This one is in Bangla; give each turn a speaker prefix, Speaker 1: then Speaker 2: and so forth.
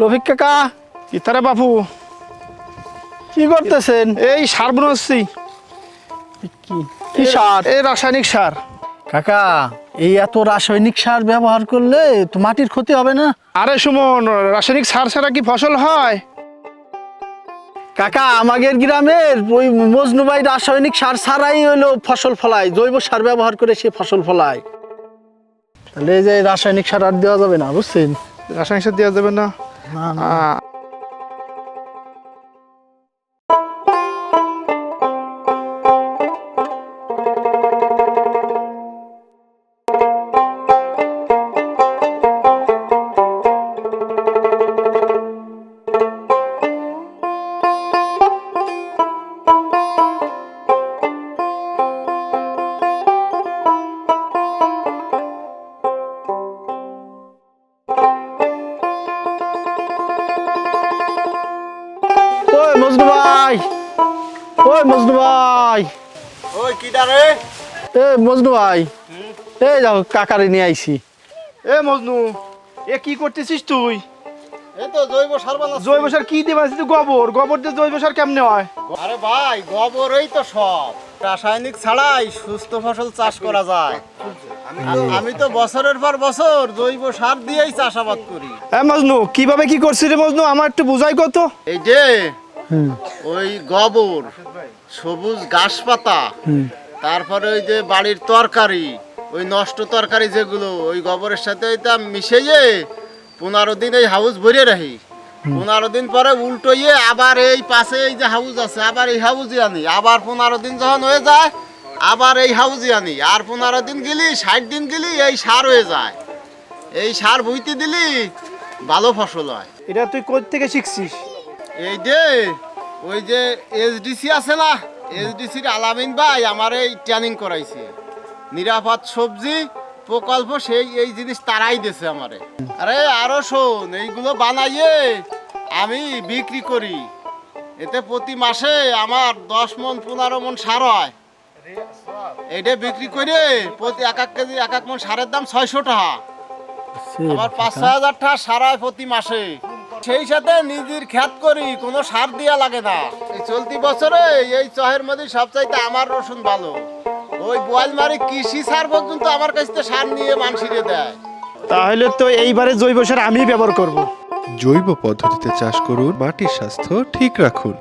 Speaker 1: রফিক কাকা
Speaker 2: ইতারে বাপু।
Speaker 1: কি করতেছেন?
Speaker 2: এই সার বনাচ্ছি।
Speaker 1: কি? কি সার?
Speaker 2: এই রাসায়নিক সার।
Speaker 1: কাকা এই এত রাসায়নিক সার ব্যবহার করলে তো মাটির ক্ষতি হবে না?
Speaker 2: আরে সুমন রাসায়নিক সার ছাড়া কি ফসল হয়?
Speaker 1: কাকা আমাদের গ্রামের ওই মজনুবাই রাসায়নিক সার ছাড়াই হলো ফসল ফলায় জৈব সার ব্যবহার করে সে ফসল ফলায়। তাহলে এই যে রাসায়নিক সার আর দেওয়া যাবে না বুঝছেন?
Speaker 2: রাসায়নিক সার দেওয়া যাবে না।
Speaker 1: না ভাই। ওই মজনু ভাই।
Speaker 3: ওই কিটা রে?
Speaker 1: এ মজনু ভাই। এই যাও কাকারে নিয়ে আইছি।
Speaker 2: এ মজনু এ কি করতেছিস তুই?
Speaker 3: এ তো জৈব সার বানাচ্ছি।
Speaker 2: জৈব সার কি দিয়ে বানাচ্ছিস? তুই? গোবর। গোবর দিয়ে জৈব সার কেমনে হয়?
Speaker 3: আরে ভাই গোবরই তো সব। রাসায়নিক ছাড়াই সুস্থ ফসল চাষ করা যায়। আমি তো বছরের পর বছর জৈব সার দিয়েই চাষাবাদ করি।
Speaker 2: এ মজনু কীভাবে কি করছিস রে মজনু? আমার একটু বুঝাই কত।
Speaker 3: এই যে ওই গোবর সবুজ ঘাস পাতা তারপরে ওই যে বাড়ির তরকারি ওই নষ্ট তরকারি যেগুলো ওই গোবরের সাথে ওইটা মিশিয়ে পনেরো দিন এই হাউস ভরে রাখি। পনেরো দিন পরে উল্টোইয়ে আবার এই পাশে এই যে হাউস আছে আবার এই হাউসে আনি। আবার পনেরো দিন যখন হয়ে যায় আবার এই হাউসে আনি। আর পনেরো দিন গেলি ষাট দিন গেলি এই সার হয়ে যায়। এই সার বুইতে দিলি ভালো ফসল হয়।
Speaker 2: এটা তুই কই থেকে শিখছিস?
Speaker 3: এই যে ওই যে এসডিসি আছে না এসডিসির আলামিন ভাই আমার এই ট্রেনিং করাইছে। নিরাপদ সবজি প্রকল্প সেই এই জিনিস তারাই দিছে আমারে। আরে আরও শোন এইগুলো বানাইয়ে আমি বিক্রি করি। এতে প্রতি মাসে আমার দশ মন পনেরো মন সার হয়। এইটা বিক্রি করে প্রতি এক এক কেজি এক এক মন সারের দাম ছয়শো টাকা। আমার পাঁচ ছয় হাজার টাকা সার হয় প্রতি মাসে। সেই সাথে নিজের খ্যাত করি কোনো সার দিয়া লাগে না। এই চলতি বছরে এই চহের মধ্যে সবচাইতে আমার রসুন ভালো। ওই বোয়ালমারি কৃষি সার পর্যন্ত আমার কাছ থেকে সার নিয়ে মানসিরে দেয়।
Speaker 2: তাহলে তো এইবারে জৈব সার আমি ব্যবহার করব।
Speaker 4: জৈব পদ্ধতিতে চাষ করুন মাটির স্বাস্থ্য ঠিক রাখুন।